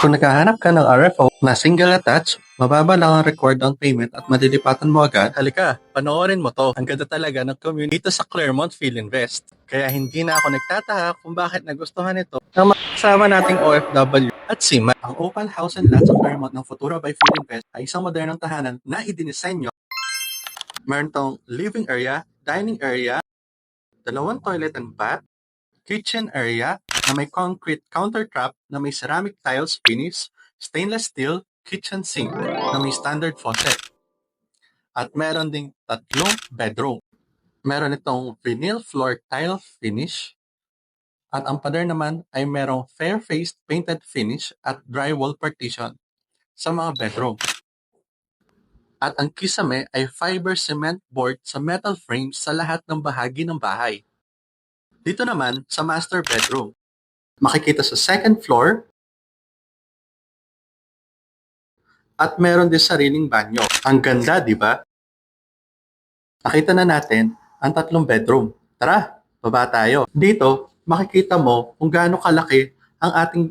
Kung naghahanap ka ng RFO na single attach, mababa lang ang required down payment at madilipatan mo agad, halika, panoorin mo to. Ang ganda talaga ng community dito sa Claremont Field Invest. Kaya hindi na ako nagtataka kung bakit nagustuhan ito ng mga kasama nating OFW at SIMA. Ang Opal House and Lot sa Claremont ng Futura by Field Invest ay isang modernong tahanan na idinisenyo. Meron tong living area, dining area, dalawang toilet and bath, kitchen area na may concrete countertop na may ceramic tiles finish, stainless steel kitchen sink na may standard faucet. At meron ding tatlong bedroom. Meron itong vinyl floor tile finish. At ang pader naman ay merong fair-faced painted finish at drywall partition sa mga bedroom. At ang kisame ay fiber cement board sa metal frames sa lahat ng bahagi ng bahay. Dito naman sa master bedroom, makikita sa second floor at meron din sariling banyo. Ang ganda, di ba? Nakita na natin ang tatlong bedroom. Tara, baba tayo. Dito, makikita mo kung gaano kalaki ang ating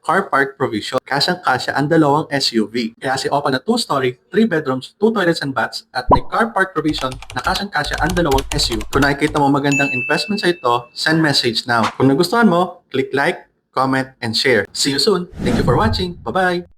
car park provision. Kasyang-kasya ang dalawang SUV. Kaya si Opal na 2-story, 3 bedrooms, 2 toilets and baths, at may car park provision na kasyang-kasya ang dalawang SUV. Kung nakikita mo magandang investment sa ito, send message now. Kung nagustuhan mo, click like, comment, and share. See you soon. Thank you for watching. Bye-bye!